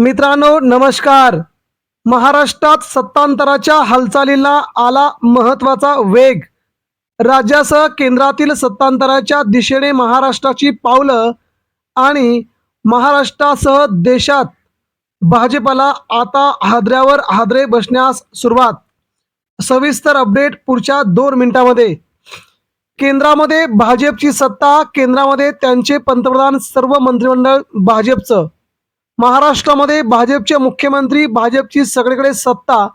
मित्रांनो नमस्कार. महाराष्ट्रात सत्तांतराच्या हालचालीला आला महत्त्वाचा वेग. राज्यासह केंद्रातील सत्तांतराच्या दिशेने महाराष्ट्राची पावलं आणि महाराष्ट्रासह देशात भाजपला आता हादऱ्यावर हादरे बसण्यास सुरुवात. सविस्तर अपडेट पुढच्या दोन मिनिटांमध्ये. केंद्रामध्ये भाजपची सत्ता केंद्रामध्ये त्यांचे पंतप्रधान सर्व मंत्रिमंडळ भाजपचं. महाराष्ट्रामध्ये भाजपचे मुख्यमंत्री भाजपची सगळीकडे सत्ता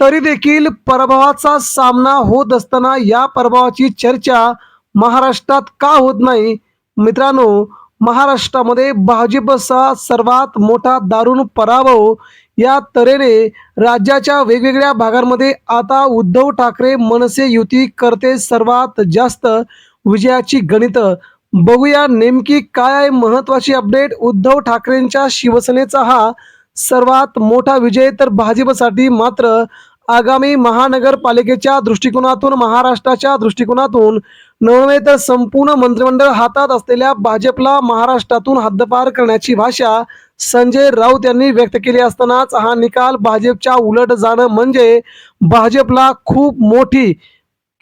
तरी देखील पराभवाचा सामना होत असताना या पराभवाची चर्चा महाराष्ट्रात का होत नाही? मित्रांनो महाराष्ट्रामध्ये भाजपचा सर्वात मोठा दारुण पराभव या तऱ्हेने राज्याच्या वेगवेगळ्या भागांमध्ये आता उद्धव ठाकरे मनसे युती करते सर्वात जास्त विजयाची गणितं. बघूया नेमकी काय आहे महत्वाची अपडेट. उद्धव ठाकरेंच्या शिवसेनेचा हा सर्वात मोठा विजय तर भाजपसाठी मात्र आगामी महानगरपालिकेच्या दृष्टिकोनातून महाराष्ट्राच्या दृष्टिकोनातून नव्हे तर संपूर्ण मंत्रिमंडळ हातात असलेल्या भाजपला महाराष्ट्रातून हद्दपार करण्याची भाषा संजय राऊत यांनी व्यक्त केली असतानाच हा निकाल भाजपच्या उलट जाणं म्हणजे भाजपला खूप मोठी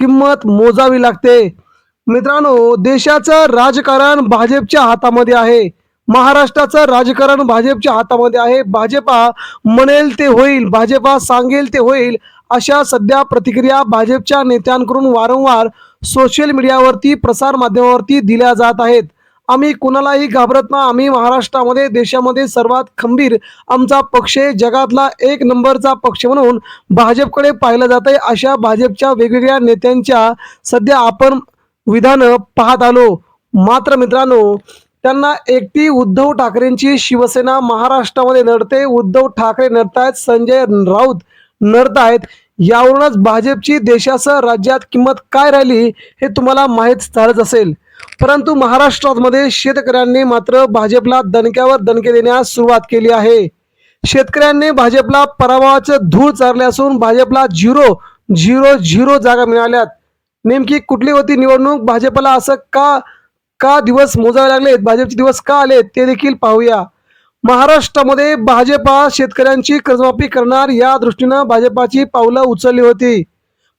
किंमत मोजावी लागते. मित्रांनो देशाचं राजकारण भाजपच्या हातामध्ये आहे. महाराष्ट्राचं राजकारण भाजपच्या हातामध्ये आहे. भाजपा म्हणेल ते होईल भाजपा सांगेल ते होईल अशा सध्या प्रतिक्रिया भाजपच्या नेत्यांकडून वारंवार सोशल मीडियावरती प्रसार माध्यमावरती दिल्या जात आहेत. आम्ही कुणालाही घाबरत ना आम्ही महाराष्ट्रामध्ये देशामध्ये सर्वात खंबीर आमचा पक्ष जगातला एक नंबरचा पक्ष म्हणून भाजपकडे पाहिलं जात आहे अशा भाजपच्या वेगवेगळ्या नेत्यांच्या सध्या आपण विधानं पाहत आलो. मात्र मित्रांनो त्यांना एकटी उद्धव ठाकरेंची शिवसेना महाराष्ट्रामध्ये नडते. उद्धव ठाकरे नडतायत संजय राऊत नडतायत. यावरूनच भाजपची देशासह राज्यात किंमत काय राहिली हे तुम्हाला माहीत झालंच असेल. परंतु महाराष्ट्रामध्ये शेतकऱ्यांनी मात्र भाजपला दणक्यावर दणके देण्यास सुरुवात केली आहे. शेतकऱ्यांनी भाजपला पराभवाचं धूळ चारले असून भाजपला झिरो झिरो झिरो जागा मिळाल्यात. नेमकी कुठली होती निवडणूक? भाजपला असं का का दिवस मोजावे लागलेत भाजपचे दिवस का आले ते देखील पाहूया. महाराष्ट्रामध्ये भाजपा शेतकऱ्यांची कर्जमाफी करणार या दृष्टीनं भाजपाची पावलं उचलली होती.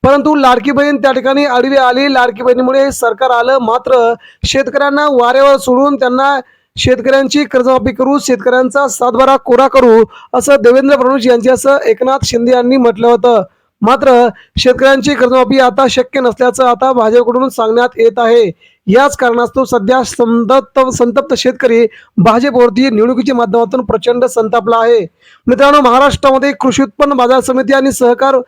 परंतु लाडकी बहीण त्या ठिकाणी आडवी आली. लाडकी बहिणीमुळे सरकार आलं मात्र शेतकऱ्यांना वाऱ्यावर सोडून त्यांना शेतकऱ्यांची कर्जमाफी करू शेतकऱ्यांचा सातबारा कोरा करू असं देवेंद्र फडणवीस यांचे असं एकनाथ शिंदे यांनी म्हटलं होतं. मात्र शेतकऱ्यांची कर्जमाफी आता शक्य नसल्याचं आता भाजपकडून सांगण्यात येत आहे. याच कारणास्तव सध्या संतप्त संतप्त शेतकरी भाजपवरती निवडणुकीच्या माध्यमातून प्रचंड संतापला आहे. मित्रांनो महाराष्ट्रामध्ये कृषी उत्पन्न बाजार समिती आणि सहकार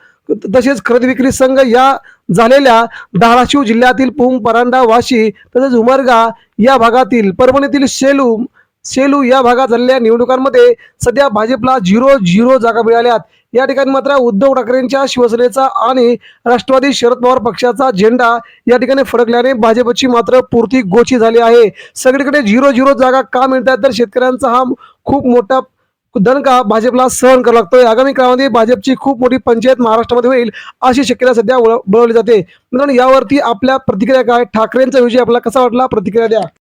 तसेच खरेदी विक्री संघ या झालेल्या धाराशिव जिल्ह्यातील पुंग परांडा वाशी तसेच उमरगा या भागातील परभणीतील शेलू सेलू या भागात झालेल्या निवडणुकांमध्ये सध्या भाजपला झिरो झिरो जागा मिळाल्यात. या ठिकाणी मात्र उद्धव ठाकरेंच्या शिवसेनेचा आणि राष्ट्रवादी शरद पवार पक्षाचा झेंडा या ठिकाणी फडकल्याने भाजपची मात्र पूर्ती गोची झाली आहे. सगळीकडे झिरो झिरो जागा का मिळतात तर शेतकऱ्यांचा हा खूप मोठा दणका भाजपला सहन करावा लागतोय. आगामी काळामध्ये भाजपची खूप मोठी पंचायत महाराष्ट्रामध्ये होईल अशी शक्यता सध्या वळ- जाते. मित्रांनो यावरती आपल्या प्रतिक्रिया काय? ठाकरेंचा विजय आपल्याला कसा वाटला? प्रतिक्रिया द्या.